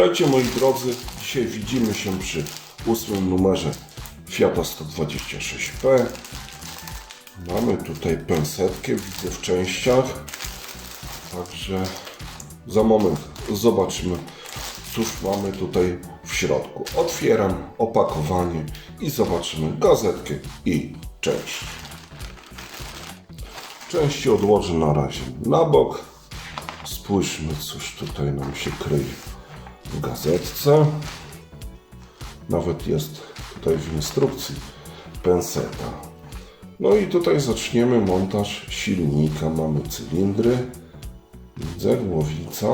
Witajcie moi drodzy. Dzisiaj widzimy się przy ósmym numerze Fiata 126P. Mamy tutaj pensetkę, widzę w częściach. Także za moment zobaczymy, cóż mamy tutaj w środku. Otwieram opakowanie i zobaczymy gazetkę i część. Części odłożę na razie na bok. Spójrzmy, cóż tutaj nam się kryje w gazetce. Nawet jest tutaj w instrukcji penseta. No i tutaj zaczniemy montaż silnika. Mamy cylindry, widzę, głowica.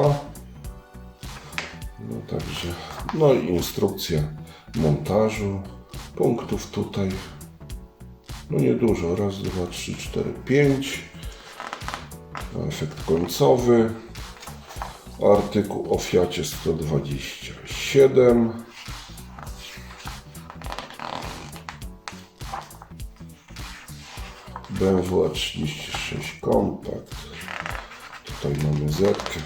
No także, no i instrukcja montażu. Punktów tutaj, no niedużo. Raz, dwa, trzy, cztery, pięć. Efekt końcowy. Artykuł o Fiacie 127. BMW 36 Compact. Tutaj mamy zetkę.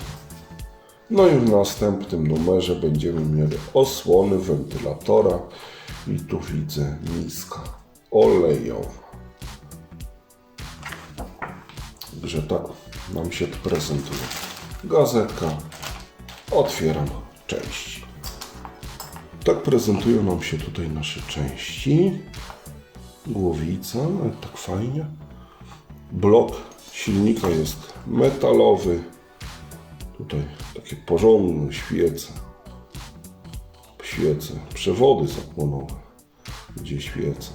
No i w następnym numerze będziemy mieli osłony wentylatora i tu widzę niska olejowa. Także tak nam się to prezentuje. Gazetka. Otwieram części. Tak prezentują nam się tutaj nasze części. Głowica, no tak fajnie. Blok silnika jest metalowy. Tutaj takie porządne świece. Świece, przewody zapłonowe. Gdzie świece?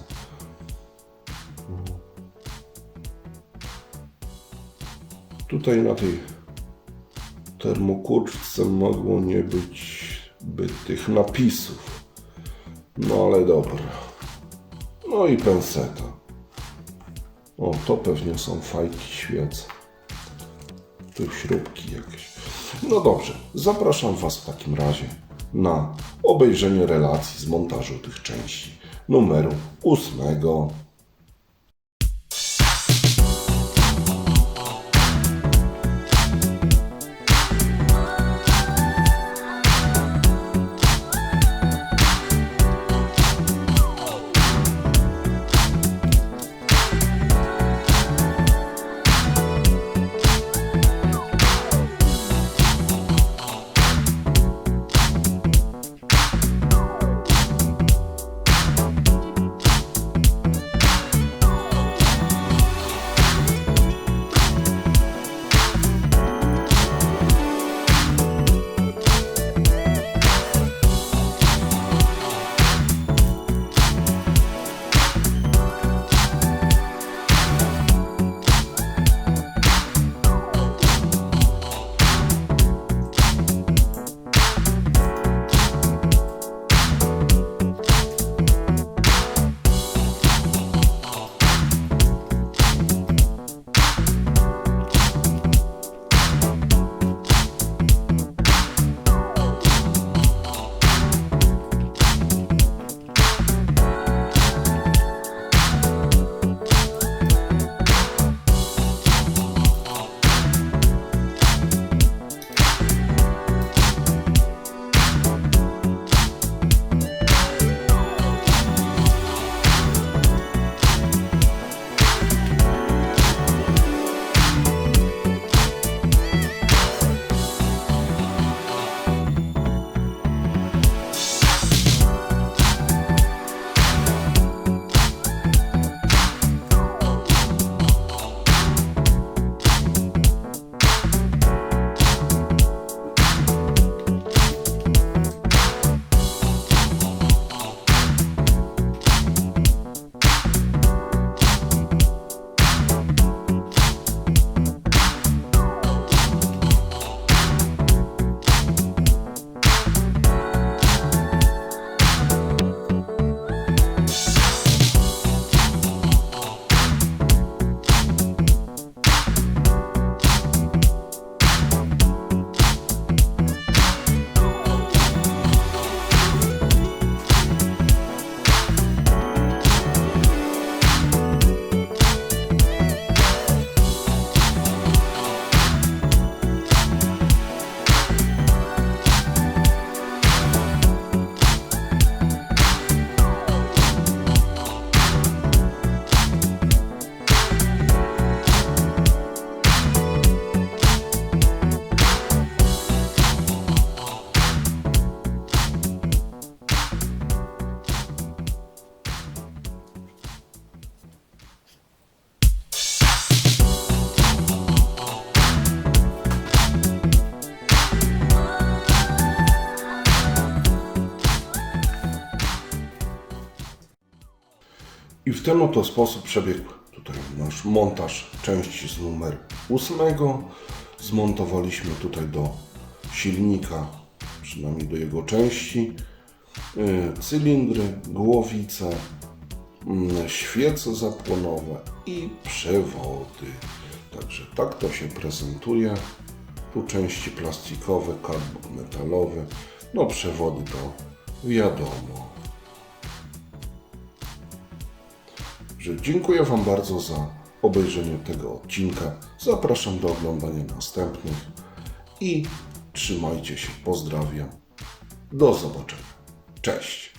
Tutaj na tej termokurczce mogło nie być by tych napisów. No ale dobra. No i penseta. O, to pewnie są fajki świec. Tu śrubki jakieś. No dobrze, zapraszam Was w takim razie na obejrzenie relacji z montażu tych części numeru ósmego. W ten oto sposób przebiegł tutaj nasz montaż części z numer 8. Zmontowaliśmy tutaj do silnika, przynajmniej do jego części, yy, cylindry, głowice, mm, świece zapłonowe i przewody. Także tak to się prezentuje. Tu części plastikowe, karbon metalowy, no przewody to wiadomo. Że dziękuję Wam bardzo za obejrzenie tego odcinka. Zapraszam do oglądania następnych i trzymajcie się. Pozdrawiam. Do zobaczenia. Cześć.